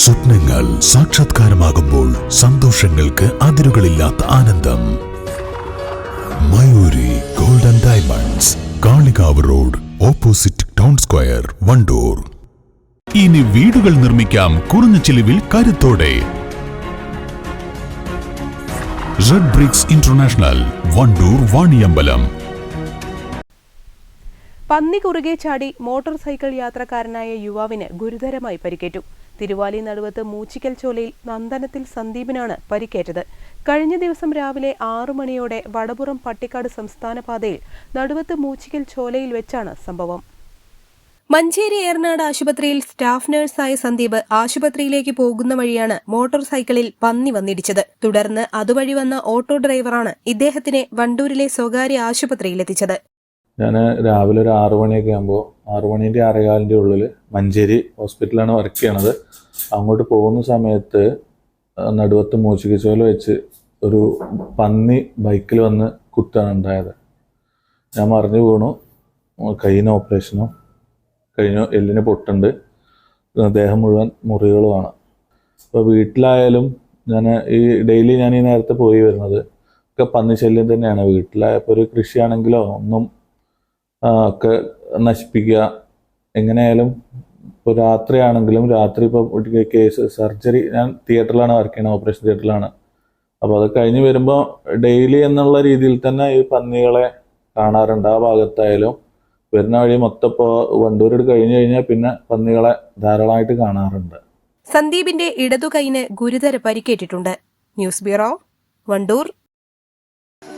സ്വപ്നങ്ങൾ സാക്ഷാത്കാരമാകുമ്പോൾ സന്തോഷങ്ങൾക്ക് അതിരുകളില്ലാത്ത ആനന്ദം. Mayuri golden diamonds Kalikavu road opposite town square Wandoor. ഇനി വീടുകൾ നിർമ്മിക്കാം കുറഞ്ഞ ചിലവിൽ കരുത്തോടെ. Red bricks international Wandoor Vaniyambalam. പന്നി കുറുകെ ചാടി മോട്ടോർ സൈക്കിൾ യാത്രക്കാരനായ യുവാവിന് ഗുരുതരമായി പരിക്കേറ്റു. തിരുവാലി നടുവത്ത് മൂച്ചിക്കൽ ചോലയിൽ നന്ദനത്തിൽ സന്ദീപിനാണ് പരിക്കേറ്റത്. കഴിഞ്ഞ ദിവസം രാവിലെ ആറു മണിയോടെ വടപുറം പട്ടിക്കാട് സംസ്ഥാന പാതയിൽ നടുവത്ത് മൂച്ചിക്കൽ ചോലയിൽ വെച്ചാണ് സംഭവം. മഞ്ചേരി ഏർനാട് ആശുപത്രിയിൽ സ്റ്റാഫ് നഴ്സായ സന്ദീപ് ആശുപത്രിയിലേക്ക് പോകുന്ന വഴിയാണ് മോട്ടോർ സൈക്കിളിൽ പന്നി വന്നിടിച്ചത്. തുടർന്ന് അതുവഴി വന്ന ഓട്ടോ ഡ്രൈവറാണ് ഇദ്ദേഹത്തിനെ വണ്ടൂരിലെ സ്വകാര്യ ആശുപത്രിയിലെത്തിച്ചത്. ഞാൻ രാവിലെ ഒരു ആറു മണിയൊക്കെ ആകുമ്പോൾ ആറു മണീന്റെ ആറേകാലിന്റെ ഉള്ളിൽ മഞ്ചേരി ഹോസ്പിറ്റലാണ് വർക്ക് ചെയ്യണത്. അങ്ങോട്ട് പോകുന്ന സമയത്ത് നടുവത്ത് മൂച്ചിക്കച്ചോല വെച്ച് ഒരു പന്നി ബൈക്കിൽ വന്ന് കുത്താണ് ഉണ്ടായത്. ഞാൻ മറിഞ്ഞു വീണു. കയ്യിന് ഓപ്പറേഷനും കഴിഞ്ഞു എല്ലിന് പൊട്ടുണ്ട്. ദേഹം മുഴുവൻ മുറികളുമാണ്. അപ്പോൾ വീട്ടിലായാലും ഞാൻ ഈ ഡെയിലി ഞാൻ ഈ നേരത്തെ പോയി വരുന്നത്. ഒക്കെ പന്നി ശല്യം തന്നെയാണ്. വീട്ടിലായപ്പോൾ ഒരു കൃഷിയാണെങ്കിലോ ഒന്നും ഒക്കെ നശിപ്പിക്കുക. എങ്ങനെയായാലും ഇപ്പോൾ രാത്രിയാണെങ്കിലും രാത്രി ഇപ്പോൾ കേസ് സർജറി ഞാൻ തിയേറ്ററിലാണ് വർക്ക് ചെയ്യുന്നത് ഓപ്പറേഷൻ തിയേറ്ററിലാണ്. അപ്പോൾ അത് കഴിഞ്ഞ് വരുമ്പോൾ ഡെയിലി എന്നുള്ള രീതിയിൽ തന്നെ ഈ പന്നികളെ കാണാറുണ്ട് ആ ഭാഗത്തായാലും. വരുന്ന വഴി മൊത്തം ഇപ്പോൾ വണ്ടൂരോട് കഴിഞ്ഞ് കഴിഞ്ഞാൽ പിന്നെ പന്നികളെ ധാരാളമായിട്ട് കാണാറുണ്ട്. സന്ദീപിന്റെ ഇടതു കൈന് ഗുരുതര പരിക്കേറ്റിട്ടുണ്ട്. News bureau Wandoor.